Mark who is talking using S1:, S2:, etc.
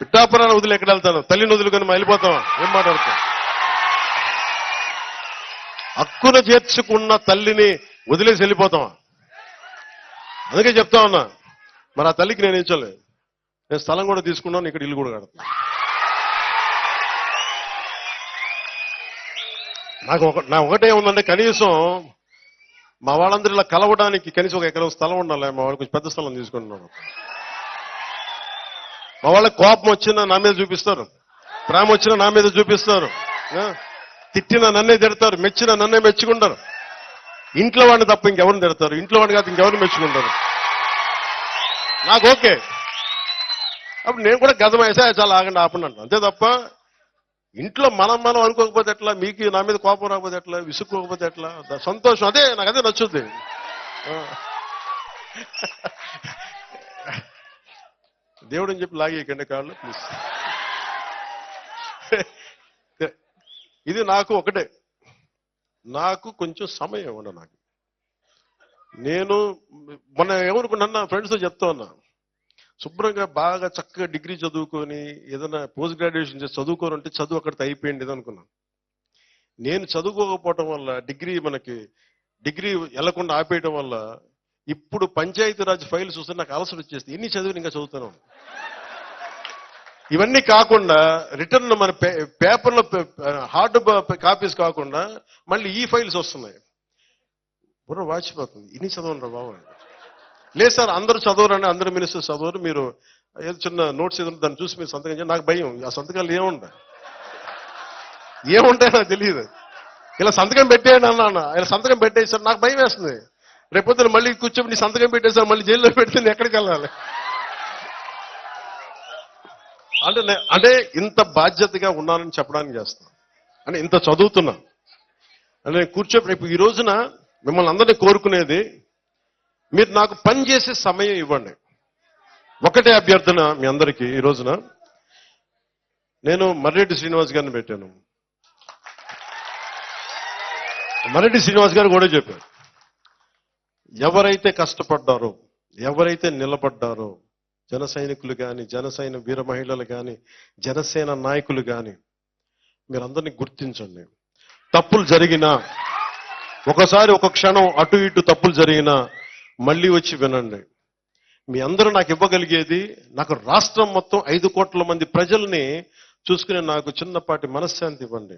S1: పిట్టాపురాన్ని వదిలి ఎక్కడ వెళ్తాను? తల్లిని వదులుకొని మనం వెళ్ళిపోతాం. ఏం మాట్లాడతాం హక్కును చేర్చుకున్న తల్లిని వదిలేసి వెళ్ళిపోతామా అందుకే చెప్తా ఉన్నా. మరి ఆ తల్లికి నేను ఇచ్చలే నేను స్థలం కూడా తీసుకున్నాను ఇక్కడ ఇల్లు కూడా కడతా నాకు ఒక నా ఒకటే ఉందంటే కనీసం మా వాళ్ళందరూ ఇలా కలవడానికి కనీసం ఒక ఎకరం స్థలం ఉండాలి. మా వాళ్ళు కొంచెం పెద్ద స్థలం తీసుకుంటున్నాను మా వాళ్ళకి కోపం వచ్చినా నా మీద చూపిస్తారు. ప్రేమ వచ్చినా నా మీద చూపిస్తారు. ఆ? తిట్టినా నన్నే తిడతారు మెచ్చినా నన్నే మెచ్చుకుంటారు. ఇంట్లో వాడిని తప్ప ఇంకెవరిని తిడతారు? ఇంట్లో వాడిని కాదు ఇంకెవరిని మెచ్చుకుంటారు? నాకు ఓకే. అప్పుడు నేను కూడా గతం వేసా చాలా ఆగండి ఆపండి అంటాను. అంతే తప్ప ఇంట్లో మనం మనం అనుకోకపోతే ఎట్లా? మీకు నా మీద కోపం రాకపోతే ఎట్లా? విసుక్కోకపోతే ఎట్లా? సంతోషం. అదే నాకు అదే నచ్చుద్ది. దేవుడు అని చెప్పి లాగేయకండి కాళ్ళు ప్లీజ్ ఇది నాకు ఒకటే. నాకు కొంచెం సమయం ఇవ్వండి నాకు. నేను మొన్న ఎవరుకున్నా ఫ్రెండ్స్తో చెప్తా ఉన్నా. శుభ్రంగా బాగా చక్కగా డిగ్రీ చదువుకొని ఏదైనా పోస్ట్ గ్రాడ్యుయేషన్ చేసి చదువుకోరంటే చదువు అక్కడితో అయిపోయింది ఇది నేను చదువుకోకపోవటం వల్ల డిగ్రీ మనకి డిగ్రీ వెళ్ళకుండా ఆపేయటం వల్ల ఇప్పుడు పంచాయతీరాజ్ ఫైల్ చూస్తే నాకు అలసట వచ్చేస్తే ఎన్ని చదివిన ఇంకా చదువుతాను. ఇవన్నీ కాకుండా రిటర్న్ మన పే- పేపర్లో హార్డ్ కాపీస్ కాకుండా మళ్ళీ ఈ ఫైల్స్ వస్తున్నాయి. బుర్ర వాచిపోతుంది. ఇన్ని చదవండి బాబు. లేదు సార్ అందరూ చదవరండి అందరు మినిస్టర్స్ చదవరు. మీరు ఏదో చిన్న నోట్స్ ఏదో దాన్ని చూసి మీరు సంతకం చేయండి. నాకు భయం. ఆ సంతకాలు ఏముండ ఏముంటాయో నాకు తెలియదు. ఇలా సంతకం పెట్టేయండి అన్నా ఇలా సంతకం పెట్టేసారు నాకు భయం వేస్తుంది. రేపొద్దున మళ్ళీ కూర్చొని నీ సంతకం పెట్టేసారు మళ్ళీ జైల్లో పెడితే నేను ఎక్కడికి వెళ్ళాలి? అంటే అంటే ఇంత బాధ్యతగా ఉన్నానని చెప్పడానికి చేస్తాను అంటే ఇంత చదువుతున్నా. అంటే నేను కూర్చో రేపు ఈ రోజున మిమ్మల్ని అందరినీ కోరుకునేది మీరు నాకు పని చేసే సమయం ఇవ్వండి. ఒకటే అభ్యర్థన మీ అందరికీ ఈ రోజున. నేను మర్రెడ్డి శ్రీనివాస్ గారిని పెట్టాను. మర్రెడ్డి శ్రీనివాస్ గారు కూడా చెప్పారు. ఎవరైతే కష్టపడ్డారో ఎవరైతే నిలబడ్డారో జన సైనికులు కానీ జనసైన వీర మహిళలు కానీ జనసేన నాయకులు కానీ మీరందరినీ గుర్తించండి. తప్పులు జరిగినా ఒకసారి ఒక క్షణం అటు ఇటు తప్పులు జరిగినా మళ్ళీ వచ్చి వినండి. మీ అందరూ నాకు ఇవ్వగలిగేది నాకు రాష్ట్రం మొత్తం ఐదు కోట్ల మంది ప్రజల్ని చూసుకునే నాకు చిన్నపాటి మనశ్శాంతి ఇవ్వండి.